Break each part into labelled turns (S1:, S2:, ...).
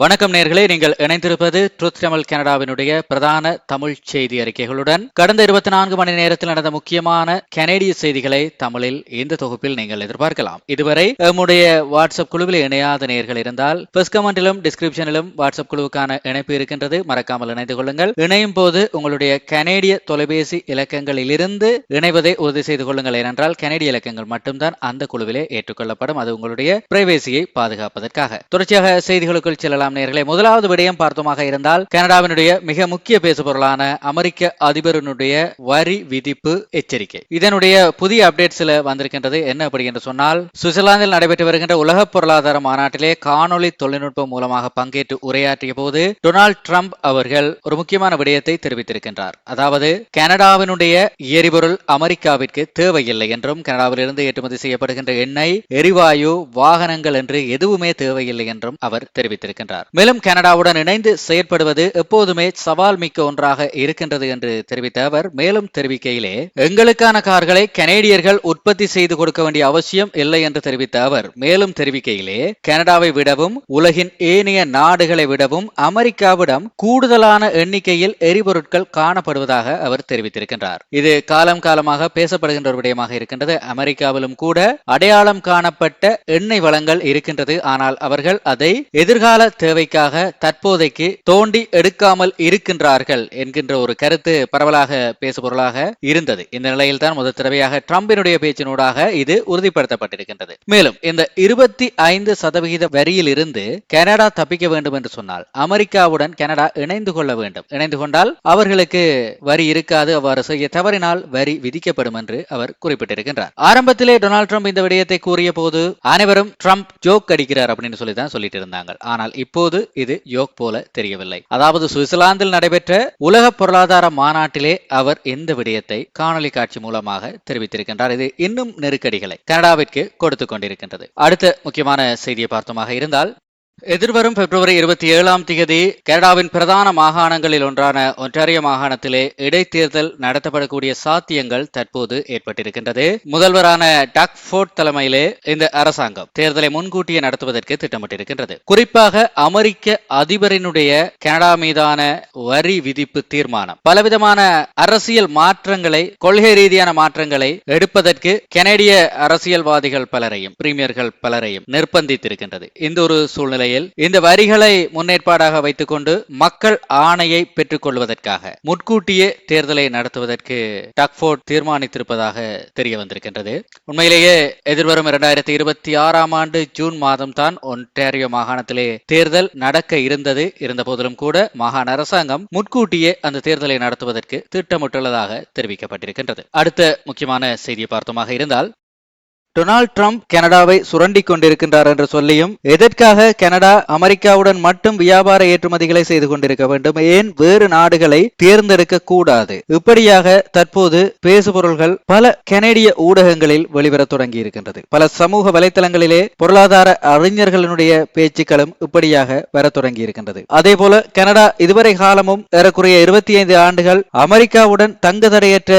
S1: வணக்கம் நேர்களே நீங்கள் இணைந்திருப்பது ட்ரூத் தமிழ் கனடாவினுடைய பிரதான தமிழ் செய்தி அறிக்கைகளுடன். கடந்த இருபத்தி நான்கு மணி நேரத்தில் நடந்த முக்கியமான கனேடிய செய்திகளை தமிழில் இந்த தொகுப்பில் நீங்கள் எதிர்பார்க்கலாம். இதுவரை நம்முடைய வாட்ஸ்அப் குழுவில் இணையாத நேர்கள் இருந்தால் ஃபர்ஸ்ட் கமெண்டிலும் டிஸ்கிரிப்ஷனிலும் வாட்ஸ்அப் குழுவுக்கான இணைப்பு இருக்கின்றது. மறக்காமல் இணைந்து கொள்ளுங்கள். இணையும் போது உங்களுடைய கனேடிய தொலைபேசி இலக்கங்களிலிருந்து இணைவதை உறுதி செய்து கொள்ளுங்கள். ஏனென்றால் கனேடிய இலக்கங்கள் மட்டும்தான் அந்த குழுவிலே ஏற்றுக்கொள்ளப்படும். அது உங்களுடைய பிரைவேசியை பாதுகாப்பதற்காக. தொடர்ச்சியாக செய்திகளுக்குள் செல்லலாம். நேர்களே முதலாவது விடயம் பார்த்தோமாக இருந்தால் கனடாவினுடைய மிக முக்கிய பேசுபொருளான அமெரிக்க அதிபரனுடைய வரி விதிப்பு எச்சரிக்கை. இதனுடைய புதிய அப்டேட்ஸ்ல வந்திருக்கின்றது என்ன அப்படி என்று சொன்னால் சுவிட்சர்லாந்தில் நடைபெற்று வருகின்ற உலக பொருளாதார மாநாட்டிலே காணொளி தொழில்நுட்பம் மூலமாக பங்கேற்று உரையாற்றிய போது டொனால்ட் ட்ரம்ப் அவர்கள் ஒரு முக்கியமான விடயத்தை தெரிவித்திருக்கின்றார். அதாவது கனடாவினுடைய எரிபொருள் அமெரிக்காவிற்கு தேவையில்லை என்றும் கனடாவிலிருந்து ஏற்றுமதி செய்யப்படுகின்ற எண்ணெய் எரிவாயு வாகனங்கள் என்று எதுவுமே தேவையில்லை என்றும் அவர் தெரிவித்திருக்கின்றார். மேலும் கனடாவுடன் இணைந்து செயற்படுவது எப்போதுமே சவால் மிக்க ஒன்றாக இருக்கின்றது என்று தெரிவித்த அவர் மேலும் தெரிவிக்கையிலே எங்களுக்கான கார்களை கனேடியர்கள் உற்பத்தி செய்து கொடுக்க வேண்டிய அவசியம் இல்லை என்று தெரிவித்த அவர் மேலும் தெரிவிக்கையிலே கனடாவை விடவும் உலகின் ஏனைய நாடுகளை விடவும் அமெரிக்காவிடம் கூடுதலான எண்ணிக்கையில் எரிபொருட்கள் காணப்படுவதாக அவர் தெரிவித்திருக்கின்றார். இது காலம் காலமாக பேசப்படுகின்ற ஒரு விடயமாக இருக்கின்றது. அமெரிக்காவிலும் கூட அடையாளம் காணப்பட்ட எண்ணெய் வளங்கள் இருக்கின்றது. ஆனால் அவர்கள் அதை எதிர்கால தேவைக்காக தற்போதைக்கு தோண்டி எடுக்காமல் இருக்கின்றார்கள் என்கின்ற ஒரு கருத்து பரவலாக பேசுபொருளாக இருந்தது. இந்த நிலையில் தான் முதல் தடவையாக டிரம்பினுடைய பேச்சினூடாக இது உறுதிப்படுத்தப்பட்டிருக்கின்றது. மேலும் இந்த இருபத்தி ஐந்து சதவிகித வரியில் இருந்து கனடா தப்பிக்க வேண்டும் என்று சொன்னால் அமெரிக்காவுடன் கனடா இணைந்து கொள்ள வேண்டும். இணைந்து கொண்டால் அவர்களுக்கு வரி இருக்காது அவ்வாறு செய்ய தவறினால் வரி விதிக்கப்படும் என்று அவர் குறிப்பிட்டிருக்கின்றார். ஆரம்பத்திலே டொனால்ட் ட்ரம்ப் இந்த விடயத்தை கூறிய போது அனைவரும் ட்ரம்ப் ஜோக் அடிக்கிறார் அப்படின்னு சொல்லி தான் சொல்லிட்டு இருந்தாங்க. ஆனால் இப்போது இது யோக் போல தெரியவில்லை. அதாவது சுவிட்சர்லாந்தில் நடைபெற்ற உலக பொருளாதார மாநாட்டிலே அவர் இந்த விடயத்தை காணொலி காட்சி மூலமாக தெரிவித்திருக்கின்றார். இது இன்னும் நெருக்கடிகளை கனடாவிற்கு கொடுத்து கொண்டிருக்கின்றது. அடுத்த முக்கியமான செய்தியை பார்த்தோமாக இருந்தால் எதிர்வரும் பிப்ரவரி இருபத்தி ஏழாம் தேதி கனடாவின் பிரதான மாகாணங்களில் ஒன்றான ஒன்றாரிய மாகாணத்திலே இடைத்தேர்தல் நடத்தப்படக்கூடிய சாத்தியங்கள் தற்போது ஏற்பட்டிருக்கின்றது. முதல்வரான டக் ஃபோர்ட் தலைமையிலே இந்த அரசாங்கம் தேர்தலை முன்கூட்டியே நடத்துவதற்கு திட்டமிட்டிருக்கின்றது. குறிப்பாக அமெரிக்க அதிபரினுடைய கனடா மீதான வரி விதிப்பு தீர்மானம். பலவிதமான அரசியல் மாற்றங்களை கொள்கை ரீதியான மாற்றங்களை எடுப்பதற்கு கனேடிய அரசியல்வாதிகள் பலரையும் பிரீமியர்கள் பலரையும் நிர்பந்தித்திருக்கின்றது. இந்த ஒரு சூழ்நிலை வகையில் இந்த வரிகளை முன்னேற்பாடாக வைத்துக்கொண்டு மக்கள் ஆணையை பெற்றுக் கொள்வதற்காக முன்கூட்டியே தேர்தலை நடத்துவதற்கு டக்ஃபோர்ட் தீர்மானித்திருப்பதாக தெரிய வந்திருக்கின்றது. உண்மையிலேயே எதிர்வரும் இரண்டாயிரத்தி இருபத்தி ஆறாம் ஆண்டு ஜூன் மாதம் தான் ஒன்டாரியோ மாகாணத்திலே தேர்தல் நடக்க இருந்தது. இருந்த போதிலும் கூட மாகாண அரசாங்கம் முன்கூட்டியே அந்த தேர்தலை நடத்துவதற்கு திட்டமிட்டுள்ளதாக தெரிவிக்கப்பட்டிருக்கின்றது. அடுத்த முக்கியமான செய்தியை பார்த்தோமாக இருந்தால் டொனால்ட் ட்ரம்ப் கனடாவை சுரண்டி கொண்டிருக்கின்றார் என்று சொல்லியும் எதற்காக கனடா அமெரிக்காவுடன் மட்டும் வியாபார ஏற்றுமதிகளை செய்து கொண்டிருக்க வேண்டும்? ஏன் வேறு நாடுகளை தேர்ந்தெடுக்க கூடாது? இப்படியாக தற்போது பேசுபொருள்கள் பல கனேடிய ஊடகங்களில் வெளிவர தொடங்கி இருக்கின்றது பல சமூக வலைத்தளங்களிலே பொருளாதார அறிஞர்களினுடைய பேச்சுக்களும் இப்படியாக வர தொடங்கி இருக்கின்றது அதே போல கனடா இதுவரை காலமும் ஏறக்குறைய இருபத்தி ஐந்து ஆண்டுகள் அமெரிக்காவுடன் தங்கு தடையற்ற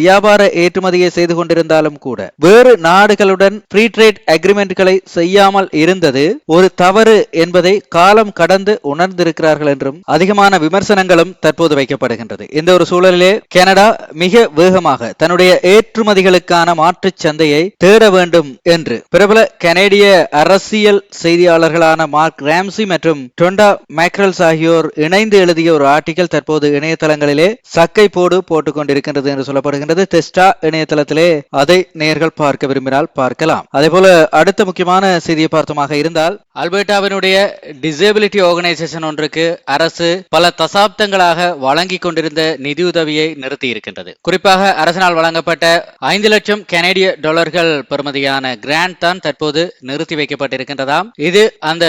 S1: வியாபார ஏற்றுமதியை செய்து கொண்டிருந்தாலும் கூட வேறு நாடு நாடுகளுடன் ஃப்ரீ ட்ரேட் அக்ரிமெண்ட்களை செய்யாமல் இருந்தது ஒரு தவறு என்பதை காலம் கடந்து உணர்ந்திருக்கிறார்கள் என்றும் அதிகமான விமர்சனங்களும் தற்போது வைக்கப்படுகின்றது. இந்த ஒரு சூழலிலே கனடா மிக வேகமாக தன்னுடைய ஏற்றுமதிகளுக்கான மாற்றுச் சந்தையை தேட வேண்டும் என்று பிரபல கனேடிய அரசியல் செய்தியாளர்களான மார்க் ராம்சி மற்றும் டொண்டா மேக்ரல்ஸ் ஆகியோர் இணைந்து எழுதிய ஒரு ஆர்டிகல் தற்போது இணையதளங்களிலே சக்கை போடு போட்டுக் கொண்டிருக்கின்றது என்று சொல்லப்படுகின்றது. தெஸ்டா இணையதளத்திலே அதை நேர்கள் பார்க்க விரும்பினால் என்றால் பார்க்கலாம். அதே போல அடுத்த முக்கியமான செய்தியை பார்த்தோமாக இருந்தால் அல்பர்டாவினுடைய டிசேபிலிட்டி ஆர்கனைசேஷன் ஒன்றுக்கு அரசு பல தசாப்தங்களாக வழங்கி கொண்டிருந்த நிதியுதவியை நிறுத்தி இருக்கின்றது குறிப்பாக அரசினால் வழங்கப்பட்ட ஐந்து லட்சம் கனேடிய டாலர்கள் பெறுமதியான கிராண்ட் தான் தற்போது நிறுத்தி வைக்கப்பட்டிருக்கின்றதாம். இது அந்த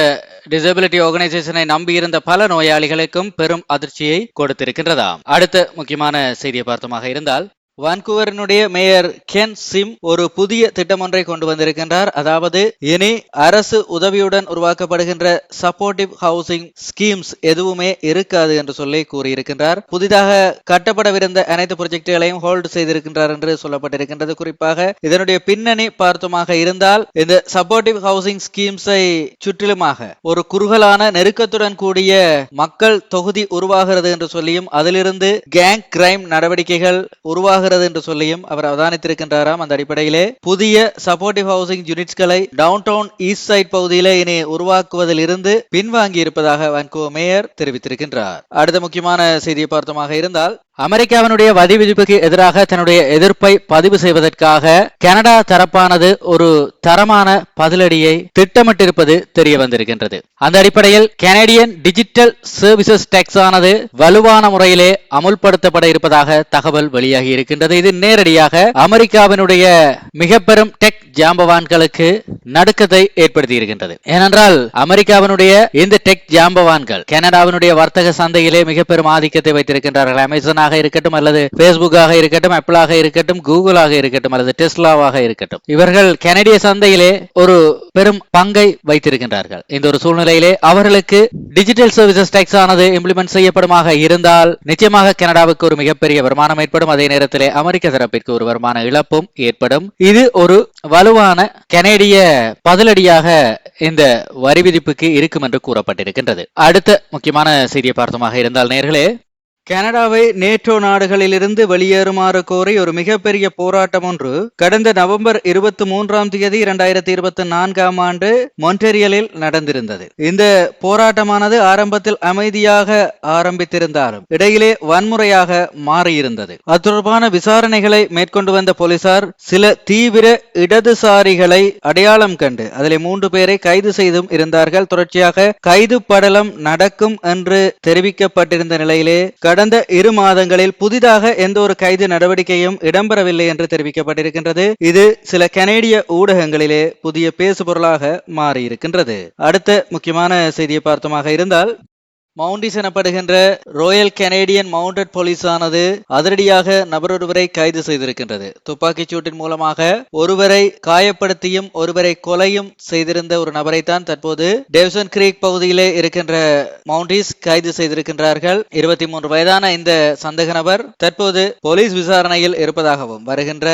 S1: டிசபிலிட்டி ஆர்கனைசேஷனை நம்பியிருந்த பல நோயாளிகளுக்கும் பெரும் அதிர்ச்சியை கொடுத்திருக்கின்றதாம். அடுத்த முக்கியமான செய்தியை பார்த்தமாக இருந்தால் வான்கூவரினுடைய மேயர் கென் சிம் ஒரு புதிய திட்டம் ஒன்றை கொண்டு வந்திருக்கின்றார். அதாவது இனி அரசு உதவியுடன் உருவாக்கப்படுகின்ற சப்போர்ட்டிவ் ஹவுசிங் ஸ்கீம்ஸ் எதுவுமே இருக்காது என்று சொல்லி கூறியிருக்கின்றார். புதிதாக கட்டப்படவிருந்த அனைத்து ப்ரொஜெக்டுகளையும் ஹோல்டு செய்திருக்கின்றார் என்று சொல்லப்பட்டிருக்கின்றது. குறிப்பாக இதனுடைய பின்னணி பார்த்தமாக இருந்தால் இந்த சப்போர்ட்டிவ் ஹவுசிங் ஸ்கீம்ஸை சுற்றிலுமாக ஒரு குறுகலான நெருக்கத்துடன் கூடிய மக்கள் தொகுதி உருவாகிறது என்று சொல்லியும் அதிலிருந்து கேங் கிரைம் நடவடிக்கைகள் உருவாக ஆகிறது என்று சொல்லியும் அவர் அவதானித்திருக்கின்றாராம் அந்த அடிப்படையிலே. புதிய சப்போர்ட்டிவ் ஹவுசிங் யூனிட்ஸ்களை டவுன் டவுன் ஈஸ்ட் சைட் பகுதியிலே இனி உருவாக்குவதில் இருந்து பின்வாங்கி இருப்பதாக வான்கோ மேயர் தெரிவித்திருக்கின்றார். அடுத்த முக்கியமான செய்தியை பார்த்தமாக இருந்தால் அமெரிக்காவினுடைய வரி விதிப்புக்கு எதிராக தன்னுடைய எதிர்ப்பை பதிவு செய்வதற்காக கனடா தரப்பானது ஒரு தரமான பதிலடியை திட்டமிட்டிருப்பது தெரிய வந்திருக்கின்றது. அந்த அடிப்படையில் கனடியன் டிஜிட்டல் சர்வீசஸ் டேக்ஸ் ஆனது வலுவான முறையிலே அமுல்படுத்தப்பட இருப்பதாக தகவல் வெளியாகி இருக்கின்றது. இது நேரடியாக அமெரிக்காவினுடைய மிக பெரும் டெக் ஜாம்பவான்களுக்கு நடுக்கத்தை ஏற்படுத்தி இருக்கின்றது. ஏனென்றால் அமெரிக்காவினுடைய இந்த டெக் ஜாம்பவான்கள் கனடாவினுடைய வர்த்தக சந்தையிலே மிக பெரும் ஆதிக்கத்தை வைத்திருக்கின்றார்கள். அமேசான் அமேசானாக இருக்கட்டும் அல்லது பேஸ்புக்காக இருக்கட்டும் ஆப்பிளாக இருக்கட்டும் கூகுளாக இருக்கட்டும் அல்லது டெஸ்லாவாக இருக்கட்டும். இவர்கள் கனடிய சந்தையிலே ஒரு பெரும் பங்கை வைத்திருக்கின்றார்கள். இந்த ஒரு சூழ்நிலையிலே அவர்களுக்கு டிஜிட்டல் சர்வீசஸ் டேக்ஸ் ஆனது இம்ப்ளிமெண்ட் செய்யப்படுமாக இருந்தால் நிச்சயமாக கனடாவுக்கு ஒரு மிகப்பெரிய வருமானம் ஏற்படும். அதே நேரத்திலே அமெரிக்க தரப்பிற்கு ஒரு வருமான இழப்பும் ஏற்படும். இது ஒரு வலுவான கனேடிய பதிலடியாக இந்த வரி விதிப்புக்கு இருக்கும் என்று கூறப்பட்டிருக்கின்றது. அடுத்த முக்கியமான செய்தியை பார்த்தமாக இருந்தால் நேர்களே கனடாவை நேட்டோ நாடுகளிலிருந்து வெளியேறுமாறு கோரி ஒரு மிகப்பெரிய போராட்டம் ஒன்று. கடந்த நவம்பர் இருபத்தி மூன்றாம் தேதி இரண்டாயிரத்தி இருபத்தி நான்காம் ஆண்டு மொன்டெரியலில் நடந்திருந்தது. இந்த போராட்டமானது ஆரம்பத்தில் அமைதியாக ஆரம்பித்திருந்தாலும் இடையிலே வன்முறையாக மாறியிருந்தது. அது தொடர்பான விசாரணைகளை மேற்கொண்டு வந்த போலீசார் சில தீவிர இடதுசாரிகளை அடையாளம் கண்டு அதில் மூன்று பேரை கைது செய்தும் இருந்தார்கள். தொடர்ச்சியாக கைது படலம் நடக்கும் என்று தெரிவிக்கப்பட்டிருந்த நிலையிலே கடந்த இரு மாதங்களில் புதிதாக எந்த ஒரு கைது நடவடிக்கையும் இடம்பெறவில்லை என்று தெரிவிக்கப்பட்டிருக்கின்றது. இது சில கனேடிய ஊடகங்களிலே புதிய பேசுபொருளாக மாறியிருக்கின்றது. அடுத்த முக்கியமான செய்தியை பார்த்தமாக இருந்தால் மவுண்டிஸ் எனப்படுகின்ற ரோயல் கனேடியன் மவுண்டட் போலீஸானது அதிரடியாக நபரொருவரை கைது செய்திருக்கின்றது. துப்பாக்கிச் சூட்டின் மூலமாக ஒருவரை காயப்படுத்தியும் ஒருவரை கொலையும் செய்திருந்த ஒரு நபரைத்தான் தற்போது டேவ்சன் கிரீக் பகுதியிலே இருக்கின்ற மவுண்டிஸ் கைது செய்திருக்கின்றார்கள். இருபத்தி மூன்று வயதான இந்த சந்தேக நபர் தற்போது போலீஸ் விசாரணையில் இருப்பதாகவும் வருகின்ற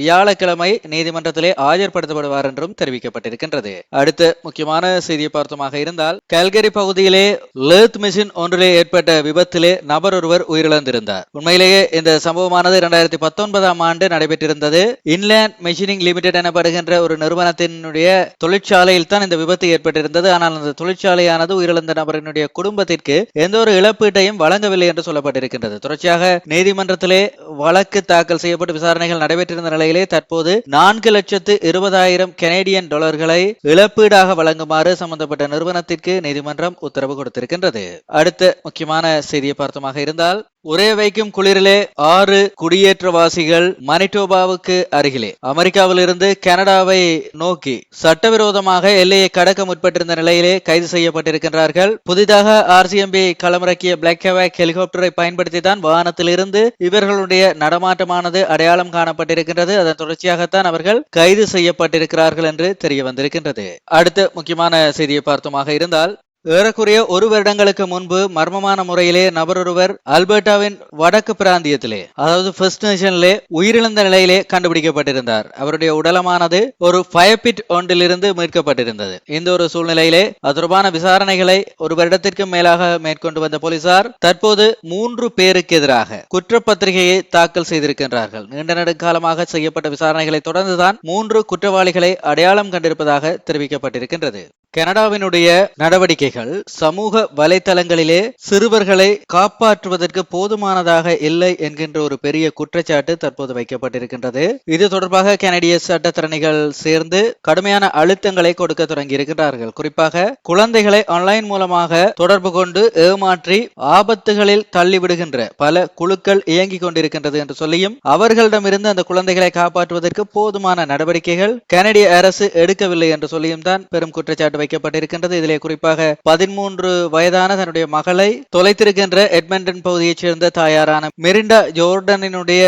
S1: வியாழக்கிழமை நீதிமன்றத்திலே ஆஜர்படுத்தப்படுவார் என்றும் தெரிவிக்கப்பட்டிருக்கின்றது. அடுத்த முக்கியமான செய்தியை பார்த்தமாக இருந்தால் கல்கரி பகுதியிலே லேத் மிஷின் ஒன்றிலே ஏற்பட்ட விபத்திலே நபர் ஒருவர் உயிரிழந்திருந்தார். உண்மையிலேயே இந்த சம்பவமானது இரண்டாயிரத்தி பத்தொன்பதாம் ஆண்டு நடைபெற்றிருந்தது. இன்லேண்ட் மெஷினிங் லிமிடெட் எனப்படுகின்ற ஒரு நிறுவனத்தினுடைய தொழிற்சாலையில் தான் இந்த விபத்து ஏற்பட்டிருந்தது. ஆனால் அந்த தொழிற்சாலையானது உயிரிழந்த நபரினுடைய குடும்பத்திற்கு எந்த ஒரு இழப்பீட்டையும் வழங்கவில்லை என்று சொல்லப்பட்டிருக்கின்றது. தொடர்ச்சியாக நீதிமன்றத்திலே வழக்கு தாக்கல் செய்யப்பட்டு விசாரணைகள் நடைபெற்றிருந்த நிலையிலே தற்போது நான்கு லட்சத்து இருபதாயிரம் கனேடியன் டாலர்களை இழப்பீடாக வழங்குமாறு சம்பந்தப்பட்ட நிறுவனத்திற்கு நீதிமன்றம் உத்தரவு கொடுத்திருக்கின்றது. அடுத்த முக்கியமான செய்தியை பார்த்தமாக இருந்தால் ஒரே வைக்கும் குளிரிலே ஆறு குடியேற்றவாசிகள் மனிட்டோபாவுக்கு அருகிலே. அமெரிக்காவிலிருந்து கனடாவை நோக்கி சட்டவிரோதமாக எல்லையை கடக்க முற்பட்டிருந்த நிலையிலே கைது செய்யப்பட்டிருக்கின்றார்கள். புதிதாக ஆர்சிஎம்பி களமிறக்கிய பிளாக் ஹெவாக் ஹெலிகாப்டரை பயன்படுத்தி தான் வாகனத்திலிருந்து இவர்களுடைய நடமாட்டமானது அடையாளம் காணப்பட்டிருக்கின்றது. அதன் தொடர்ச்சியாகத்தான் அவர்கள் கைது செய்யப்பட்டிருக்கிறார்கள் என்று தெரிய வந்திருக்கின்றது அடுத்த முக்கியமான செய்தியை பார்த்தோமாக இருந்தால் ஏறக்குறைய ஒரு வருடங்களுக்கு முன்பு மர்மமான முறையிலே நபரொருவர் அல்பர்டாவின் வடக்கு பிராந்தியத்திலே அதாவது ஃபர்ஸ்ட் நேஷன்லே உயிரிழந்த நிலையிலே கண்டுபிடிக்கப்பட்டிருந்தார். அவருடைய உடலமானது ஒரு ஃபயர்பிட் ஒன்றிலிருந்து மீட்கப்பட்டிருந்தது. இந்த ஒரு சூழ்நிலையிலே அது தொடர்பான விசாரணைகளை ஒரு வருடத்திற்கும் மேலாக மேற்கொண்டு வந்த போலீசார் தற்போது மூன்று பேருக்கு எதிராக குற்றப்பத்திரிகையை தாக்கல் செய்திருக்கின்றார்கள். நீண்ட நெடுங்காலமாக செய்யப்பட்ட விசாரணைகளை தொடர்ந்துதான் மூன்று குற்றவாளிகளை அடையாளம் கண்டிருப்பதாக தெரிவிக்கப்பட்டிருக்கின்றது. கனடாவினுடைய நடவடிக்கைகள் சமூக வலைதளங்களிலே சிறுவர்களை காப்பாற்றுவதற்கு போதுமானதாக இல்லை என்கின்ற ஒரு பெரிய குற்றச்சாட்டு தற்போது வைக்கப்பட்டிருக்கின்றது. இது தொடர்பாக கனடிய சட்டத்திறனிகள் சேர்ந்து கடுமையான அழுத்தங்களை கொடுக்க தொடங்கி இருக்கின்றார்கள் குறிப்பாக குழந்தைகளை ஆன்லைன் மூலமாக தொடர்பு கொண்டு ஏமாற்றி ஆபத்துகளில் தள்ளிவிடுகின்ற பல குழுக்கள் இயங்கிக் கொண்டிருக்கின்றது என்று சொல்லியும் அவர்களிடமிருந்து அந்த குழந்தைகளை காப்பாற்றுவதற்கு போதுமான நடவடிக்கைகள் கனடிய அரசு எடுக்கவில்லை என்று சொல்லியும் தான் பெரும் குற்றச்சாட்டு வைக்கப்பட்டிருக்கின்றது. இதிலே குறிப்பாக பதிமூன்று வயதான தன்னுடைய மகளை தொலைத்திருக்கின்ற எட்மண்டன் பகுதியைச் சேர்ந்த தாயாரான மெரிண்டா ஜோர்டனினுடைய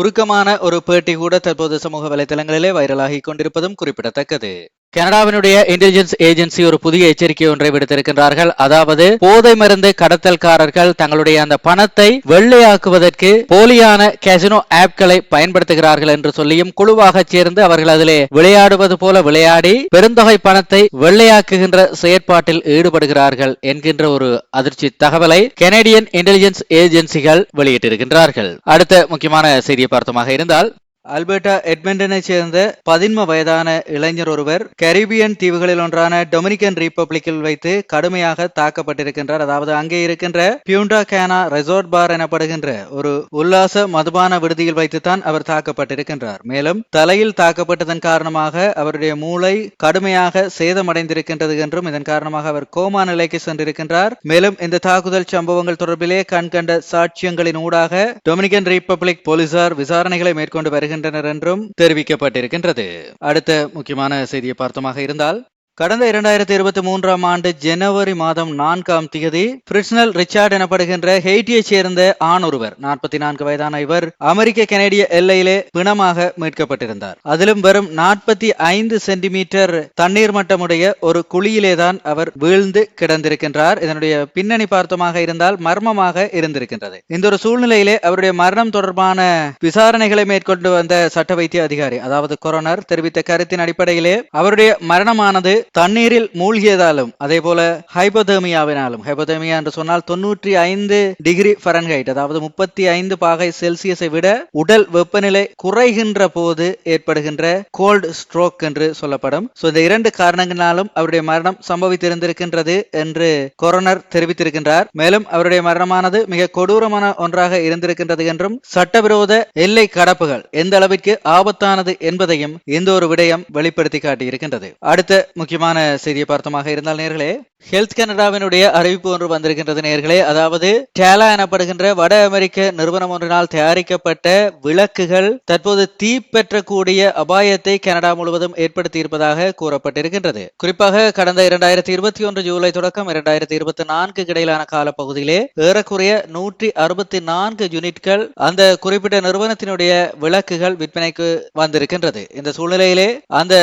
S1: உருக்கமான ஒரு பேட்டி கூட தற்போது சமூக வலைதளங்களிலே வைரலாகி கொண்டிருப்பதும் குறிப்பிடத்தக்கது. கனடாவினுடைய இன்டெலிஜென்ஸ் ஏஜென்சி ஒரு புதிய எச்சரிக்கை ஒன்றை விடுத்திருக்கின்றார்கள். அதாவது போதை மருந்து கடத்தல்காரர்கள் தங்களுடைய அந்த பணத்தை வெள்ளையாக்குவதற்கு போலியான கேசினோ ஆப்களை பயன்படுத்துகிறார்கள் என்று சொல்லியும் குழுவாக சேர்ந்து அவர்கள் அதிலே விளையாடுவது போல விளையாடி பெருந்தொகை பணத்தை வெள்ளையாக்குகின்ற செயற்பாட்டில் ஈடுபடுகிறார்கள் என்கின்ற ஒரு அதிர்ச்சி தகவலை கெனடியன் இன்டெலிஜென்ஸ் ஏஜென்சிகள் வெளியிட்டிருக்கின்றார்கள். அடுத்த முக்கியமான செய்தியை பார்த்தமாக இருந்தால் அல்பர்டா எட்மண்டனை சேர்ந்த பதின்ம வயதான இளைஞர் ஒருவர் கரீபியன் தீவுகளில் ஒன்றான டொமினிகன் ரிப்பப்ளிக்கில் வைத்து கடுமையாக தாக்கப்பட்டிருக்கின்றார். அதாவது அங்கே இருக்கின்ற பியூண்டா கேனா ரெசார்ட் பார் எனப்படுகின்ற ஒரு உல்லாச மதுபான விடுதியில் வைத்துத்தான் அவர் தாக்கப்பட்டிருக்கின்றார். மேலும் தலையில் தாக்கப்பட்டதன் காரணமாக அவருடைய மூளை கடுமையாக சேதமடைந்திருக்கின்றது என்றும் இதன் காரணமாக அவர் கோமா நிலைக்கு சென்றிருக்கின்றார். மேலும் இந்த தாக்குதல் சம்பவங்கள் தொடர்பிலே கண்கண்ட சாட்சியங்களின் ஊடாக டொமினிகன் ரிப்பப்ளிக் போலீசார் விசாரணைகளை மேற்கொண்டு வருகின்றனர் என்றும் தெரிவிக்கப்பட்டிருக்கின்றது. அடுத்த முக்கியமான செய்தியை பார்த்தமாக இருந்தால் கடந்த இரண்டாயிரத்தி இருபத்தி மூன்றாம் ஆண்டு ஜனவரி மாதம் நான்காம் தேதி பிரிட்ஸ்னல் ரிச்சார்ட் எனப்படுகின்ற ஹெய்ட்டியைச் சேர்ந்த ஆண் ஒருவர் நாற்பத்தி நான்கு வயதான இவர் அமெரிக்க கனேடிய எல்லையிலே பிணமாக மீட்கப்பட்டிருந்தார். அதிலும் வெறும் நாற்பத்தி ஐந்து சென்டிமீட்டர் தண்ணீர் மட்டமுடைய ஒரு குழியிலேதான் அவர் வீழ்ந்து கிடந்திருக்கின்றார். இதனுடைய பின்னணி பார்த்தமாக இருந்தால் மர்மமாக இருந்திருக்கின்றது. இந்த ஒரு சூழ்நிலையிலே அவருடைய மரணம் தொடர்பான விசாரணைகளை மேற்கொண்டு வந்த சட்ட வைத்திய அதிகாரி அதாவது கொரோனர் தெரிவித்த கருத்தின் அடிப்படையிலே அவருடைய மரணமானது தண்ணீரில் மூழ்கியதாலும் அதே போல ஹைபோதேமியாவினாலும் ஹைபோதேமியா என்று சொன்னால் தொன்னூற்றி ஐந்து டிகிரி ஃபரன்ஹைட் அதாவது முப்பத்தி ஐந்து பாகை செல்சியஸை விட உடல் வெப்பநிலை குறைகின்ற போது ஏற்படுகின்ற கோல்டு ஸ்ட்ரோக் என்று சொல்லப்படும். சோ இந்த இரண்டு காரணங்களாலும் அவருடைய மரணம் சம்பவித்திருந்திருக்கின்றது என்று கொரோனர் தெரிவித்திருக்கின்றார். மேலும் அவருடைய மரணமானது மிக கொடூரமான ஒன்றாக இருந்திருக்கின்றது என்றும் சட்டவிரோத எல்லை கடப்புகள் எந்த அளவிற்கு ஆபத்தானது என்பதையும் இந்த ஒரு விடயம் வெளிப்படுத்தி காட்டியிருக்கின்றது. அடுத்த முக்கிய முக்கியமான செய்தியை பார்த்தமாக இருந்தால் நேர்களே ஹெல்த் கனடாவினுடைய அறிவிப்பு ஒன்று வந்திருக்கின்றது நேர்களே. அதாவது டேலா எனப்படுகின்ற வட அமெரிக்க நிறுவனம் ஒன்றினால் தயாரிக்கப்பட்ட விளக்குகள் தற்போது தீப்பற்றக்கூடிய அபாயத்தை கனடா முழுவதும் ஏற்படுத்தி இருப்பதாக கூறப்பட்டிருக்கின்றது. குறிப்பாக கடந்த இரண்டாயிரத்தி இருபத்தி ஒன்று ஜூலை தொடக்கம் இரண்டாயிரத்தி இருபத்தி நான்கு இடையிலான காலப்பகுதியிலே ஏறக்குறைய நூற்றி அறுபத்தி நான்கு யூனிட்கள் அந்த குறிப்பிட்ட நிறுவனத்தினுடைய விளக்குகள் விற்பனைக்கு வந்திருக்கின்றது. இந்த சூழ்நிலையிலே அந்த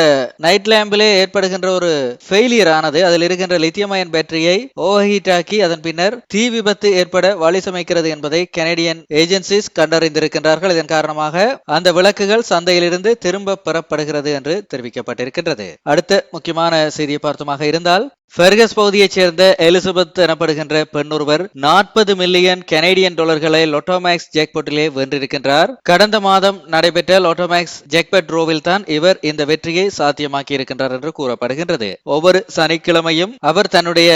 S1: நைட் லேம்பிலே ஏற்படுகின்ற ஒரு ஃபெயிலியர் ஆனது. அதில் இருக்கின்ற லித்தியம் அயன் பேட்டரியை ஓவர்ஹீட் ஆக்கி அதன் பின்னர் தீ விபத்து ஏற்பட வழி சமைக்கிறது என்பதை கனடியன் ஏஜென்சிஸ் கண்டறிந்திருக்கின்றார்கள். இதன் காரணமாக அந்த விளக்குகள் சந்தையிலிருந்து திரும்ப பெறப்படுகிறது என்று தெரிவிக்கப்பட்டிருக்கின்றது. அடுத்த முக்கியமான செய்தியை பார்த்தமாக இருந்தால் பெர்கஸ் பகுதியைச் சேர்ந்த எலிசபெத் எனப்படுகின்ற பெண் ஒருவர் நாற்பது மில்லியன் கனேடியன் டாலர்களை லொட்டோமேக்ஸ் ஜெக்பட்டிலே வென்றிருக்கின்றார். கடந்த மாதம் நடைபெற்ற லொட்டோமேக்ஸ் ஜெக்பெட் ரோவில் தான் இவர் இந்த வெற்றியை சாத்தியமாக்கி இருக்கின்றார் என்று கூறப்படுகின்றது. ஒவ்வொரு சனிக்கிழமையும் அவர் தன்னுடைய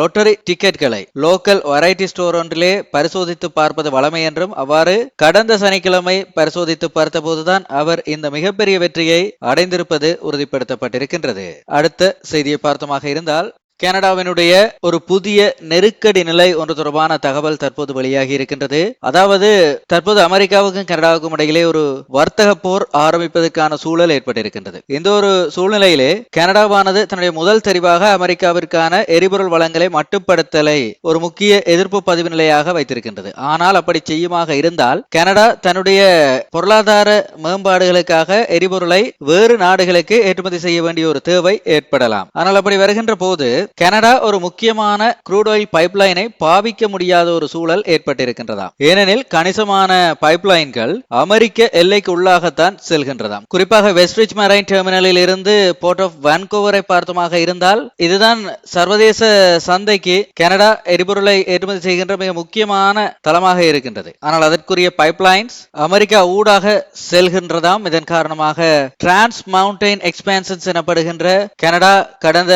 S1: லொட்டரி டிக்கெட்களை லோக்கல் வெரைட்டி ஸ்டோர் ஒன்றிலே பரிசோதித்து பார்ப்பது வளமை என்றும் அவ்வாறு கடந்த சனிக்கிழமை பரிசோதித்து பார்த்தபோதுதான் அவர் இந்த மிகப்பெரிய வெற்றியை அடைந்திருப்பது உறுதிப்படுத்தப்பட்டிருக்கின்றது. அடுத்த செய்தியை பார்த்தமாக இருந்தால் கனடாவினுடைய ஒரு புதிய நெருக்கடி நிலை ஒன்று தொடர்பான தகவல் தற்போது வெளியாகி இருக்கின்றது. அதாவது தற்போது அமெரிக்காவுக்கும் கனடாவுக்கும் இடையிலே ஒரு வர்த்தக போர் ஆரம்பிப்பதற்கான சூழல் ஏற்பட்டிருக்கின்றது. இந்த ஒரு சூழ்நிலையிலே கனடாவானது தன்னுடைய முதல் தெரிவாக அமெரிக்காவிற்கான எரிபொருள் வளங்களை மட்டுப்படுத்தலை ஒரு முக்கிய எதிர்ப்பு பதிவு நிலையாக வைத்திருக்கின்றது. ஆனால் அப்படி செய்யுமாக இருந்தால் கனடா தன்னுடைய பொருளாதார மேம்பாடுகளுக்காக எரிபொருளை வேறு நாடுகளுக்கு ஏற்றுமதி செய்ய வேண்டிய ஒரு தேவை ஏற்படலாம். ஆனால் அப்படி வருகின்ற போது கனடா ஒரு முக்கியமான crude oil பைப்லைனை பாவிக்க முடியாத ஒரு சூழல் ஏற்பட்டிருக்கின்றதாம். ஏனெனில் கணிசமான பைப்லைன்கள் அமெரிக்க எல்லைக்கு உள்ளாகத்தான் செல்கின்றதாம். குறிப்பாக வெஸ்ட்ரிச் மெரைன் டெர்மினலில் இருந்து போர்ட் ஆஃப் வான்கோவரை பார்த்தமாக இருந்தால் இதுதான் சர்வதேச சந்தைக்கு கனடா எரிபொருளை ஏற்றுமதி செய்கின்ற மிக முக்கியமான தளமாக இருக்கின்றது. ஆனால் அதற்குரிய பைப்லைன்ஸ் அமெரிக்கா ஊடாக செல்கின்றதாம். இதன் காரணமாக டிரான்ஸ் மவுண்டைன் எக்ஸ்பேன்சன்ஸ் எனப்படுகின்ற கனடா கடந்த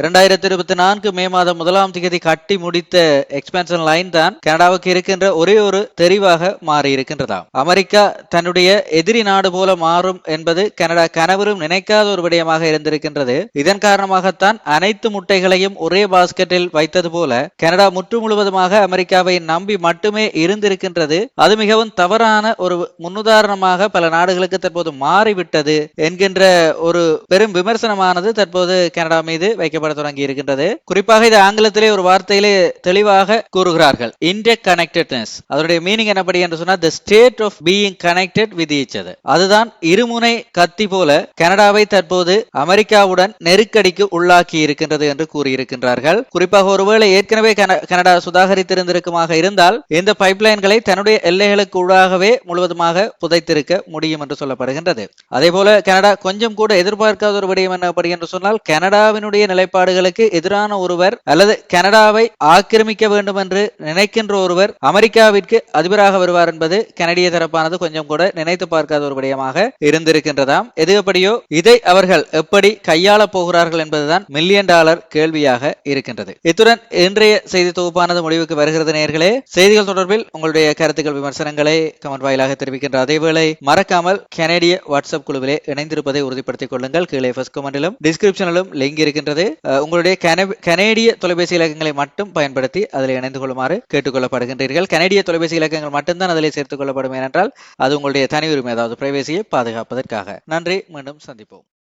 S1: இரண்டாயிரத்தி இருபத்தி நான்கு மே மாதம் முதலாம் தேதி கட்டி முடித்த எக்ஸ்பென்ஷன் லைன் தான் கனடாவுக்கு இருக்கின்ற ஒரே ஒரு தெரிவாக மாறி இருக்கின்றதாம். அமெரிக்கா தன்னுடைய எதிரி நாடு போல மாறும் என்பது கனடா கனவரும் நினைக்காத ஒரு விடயமாக இருந்திருக்கின்றது. இதன் காரணமாகத்தான் அனைத்து முட்டைகளையும் ஒரே பாஸ்கெட்டில் வைத்தது போல கனடா முற்று முழுவதுமாக அமெரிக்காவை நம்பி மட்டுமே இருந்திருக்கின்றது. அது மிகவும் தவறான ஒரு முன்னுதாரணமாக பல நாடுகளுக்கு தற்போது மாறிவிட்டது என்கின்ற ஒரு பெரும் விமர்சனமானது தற்போது கனடா மீது வைக்கப்பட தொடங்கி இருக்கின்றது குறிப்பாக இது ஆங்கிலத்திலே ஒரு வார்த்தையிலே தெளிவாக கூறுகிறார்கள். இன்டர் கனெக்டட்னஸ் அதனுடைய மீனிங் என்னப்படி என்று சொன்னால் the state of being connected with each அது அதுதான் இருமுனை கத்தி போல கனடாவை தற்போது அமெரிக்காவுடன் நெருக்கடிக்கு உள்ளாக்கி இருக்கின்றது என்று கூறியிருக்கின்றார்கள். குறிப்பாக ஒருவேளை ஏற்கனவே கனடா சுதாகரித்திருந்திருக்குமாக இருந்தால் இந்த பைப்லைன்களை தன்னுடைய எல்லைகளுக்கு உள்ளாகவே முழுவதுமாக புதைத்திருக்க முடியும் என்று சொல்லப்படுகின்றது. அதே போல கனடா கொஞ்சம் கூட எதிர்பார்க்காத ஒரு விடயம் என்ன அப்படி என்று சொன்னால் கனடாவினுடைய நிலைப்பாடுகளுக்கு எதிரான ஒருவர் அல்லது கனடாவை ஆக்கிரமிக்க வேண்டும் என்று நினைக்கின்ற ஒருவர் அமெரிக்காவிற்கு அதிபராக வருவார் என்பது கனடிய தரப்பானது கொஞ்சம் கூட நினைத்து பார்க்காத ஒரு விடயமாக இருந்திருக்கின்றதாம். எது எப்படியோ இதை அவர்கள் எப்படி கையாளப் போகிறார்கள் என்பதுதான் மில்லியன் டாலர் கேள்வியாக இருக்கின்றது. இத்துடன் இன்றைய செய்தி தொகுப்பானது முடிவுக்கு வருகிறது நேர்களே. செய்திகள் தொடர்பில் உங்களுடைய கருத்துக்கள் விமர்சனங்களை கமெண்ட் வாயிலாக தெரிவிக்கின்ற அதேவேளை மறக்காமல் கனேடிய வாட்ஸ்அப் குழுவிலே இணைந்திருப்பதை உறுதிப்படுத்திக் கொள்ளுங்கள். கீழே ஃபர்ஸ்ட் கமெண்டிலும் டிஸ்கிரிப்ஷனிலும் லிங்க் இருக்கின்றது. உங்களுடைய கனேடிய தொலைபேசி இலக்கங்களை மட்டும் பயன்படுத்தி அதில் இணைந்து கொள்ளுமாறு கேட்டுக்கொள்ளப்படுகின்றீர்கள். கனேடிய தொலைபேசி இலக்கங்கள் மட்டும்தான் அதில் சேர்த்துக் கொள்ளப்படும் ஏனென்றால் அது உங்களுடைய தனி உரிமை அதாவது பிரைவேசியை பாதுகாப்பதற்காக. நன்றி மீண்டும் சந்திப்போம்.